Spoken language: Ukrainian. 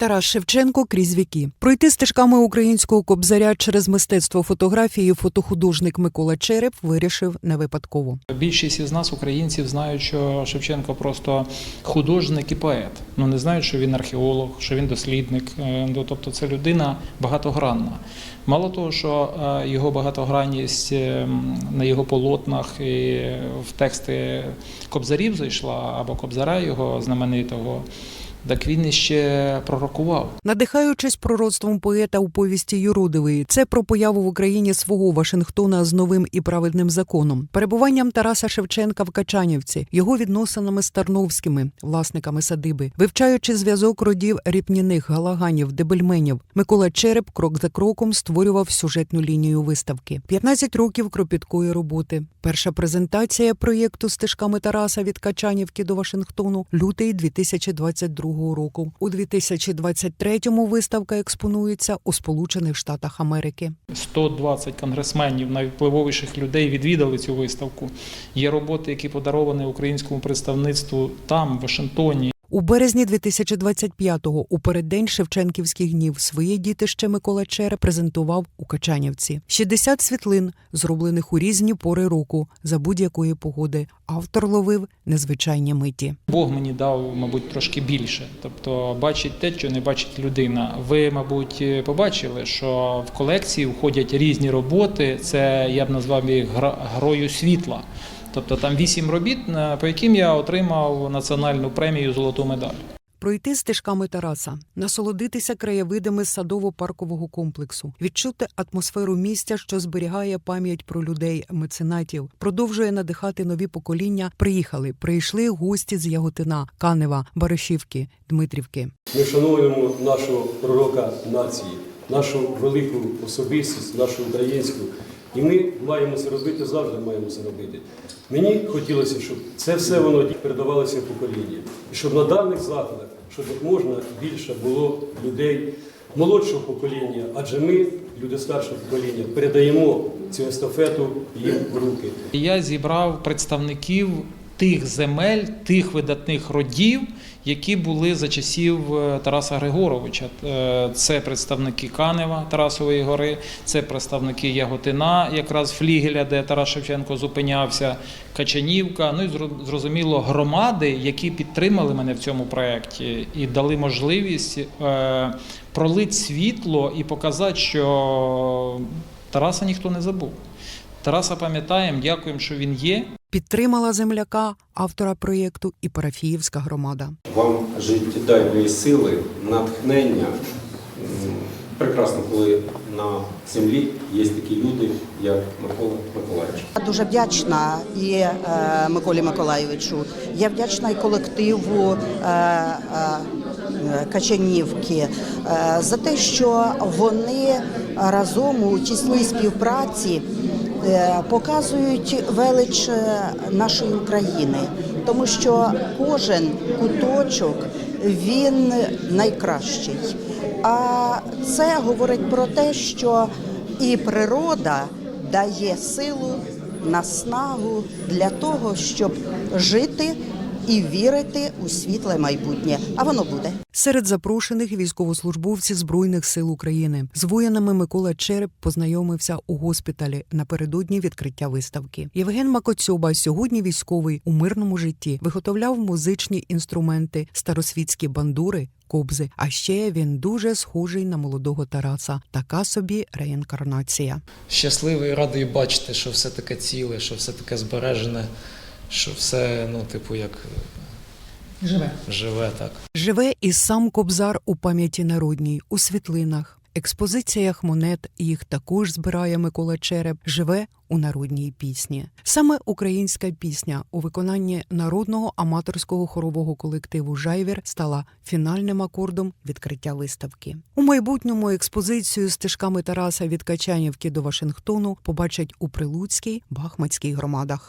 Тарас Шевченко крізь віки. Пройти стежками українського кобзаря через мистецтво фотографії фотохудожник Микола Череп вирішив не випадково. Більшість із нас, українців, знають, що Шевченко просто художник і поет. Ну не знають, що він археолог, що він дослідник. Е, Ну, тобто це людина багатогранна. Мало того, що е, його багатогранність е, на його полотнах і в тексти кобзарів зайшла, або кобзара його знаменитого, так він іще пророкував. Надихаючись пророцтвом поета у повісті Юродивої, це про появу в Україні свого Вашингтона з новим і праведним законом, перебуванням Тараса Шевченка в Качанівці, його відносинами з Тарновськими, власниками садиби, вивчаючи зв'язок родів ріпніних, галаганів, дебельменів, Микола Череп крок за кроком створював сюжетну лінію виставки. 15 років кропіткої роботи. Перша презентація проєкту стежками Тараса від Качанівки до Вашингтону лютий 2022 року. У 2023-му виставка експонується у Сполучених Штатах Америки. 120 конгресменів, найвпливовіших людей відвідали цю виставку. Є роботи, які подаровані українському представництву там, в Вашингтоні. У березні 2025-го, у переддень Шевченківських днів, своє дітище Микола Чере презентував у Качанівці. 60 світлин, зроблених у різні пори року, за будь-якої погоди. Автор ловив незвичайні миті. Бог мені дав, мабуть, трошки більше. Тобто бачить те, що не бачить людина. Ви, мабуть, побачили, що в колекції входять різні роботи. Це я б назвав їх грою світла. Тобто там вісім робіт, на- по яким я отримав національну премію Золоту медаль. Пройти стежками Тараса, насолодитися краєвидами садово-паркового комплексу, відчути атмосферу місця, що зберігає пам'ять про людей, меценатів, продовжує надихати нові покоління. Приїхали, прийшли гості з Яготина, Канева, Баришівки, Дмитрівки. Ми вшановуємо нашого пророка нації, нашу велику особистість, нашу українську. І ми маємо це робити, завжди маємо це робити. Мені хотілося, щоб це все воно передавалося в покоління. І щоб на даних заходах, щоб як можна більше було людей молодшого покоління, адже ми, люди старшого покоління, передаємо цю естафету їм в руки. Я зібрав представників тих земель, тих видатних родів, які були за часів е, Тараса Григоровича. Е, Це представники Канева Тарасової гори, це представники Яготина, якраз флігеля, де Тарас Шевченко зупинявся, Качанівка. Ну і зрозуміло, громади, які підтримали мене в цьому проєкті і дали можливість е, пролити світло і показати, що Тараса ніхто не забув. Тараса пам'ятаємо, дякуємо, що він є. Підтримала земляка, автора проєкту і парафіївська громада. Вам життєдайної сили, натхнення. Прекрасно, коли на землі є такі люди, як Микола Миколаївич. Я Дуже вдячна і е, Миколі Миколайовичу. Я вдячна і колективу е, е, Качанівки е, за те, що вони разом у тісній співпраці показують велич е, нашої України, тому що кожен куточок він найкращий. А це говорить про те, що і природа дає силу, наснагу для того, щоб жити і вірити у світле майбутнє. А воно буде. Серед запрошених військовослужбовці Збройних сил України з воїнами Микола Череп познайомився у госпіталі напередодні відкриття виставки. Євген Макоцьоба сьогодні військовий у мирному житті виготовляв музичні інструменти, старосвітські бандури. Кобзи, а ще він дуже схожий на молодого Тараса. Така собі реінкарнація. щасливий, радий бачити, що все таке ціле, що все таке збережене, що все, ну, типу, як живе, живе так. Живе і сам Кобзар у пам'яті народній, у світлинах, експозиціях монет. Їх також збирає Микола Череп. Живе у народній пісні. Саме українська пісня у виконанні народного аматорського хорового колективу Жайвір стала фінальним акордом відкриття виставки. У майбутньому експозицію стежками Тараса від Качанівки до Вашингтону побачать у Прилуцькій Бахмацькій громадах.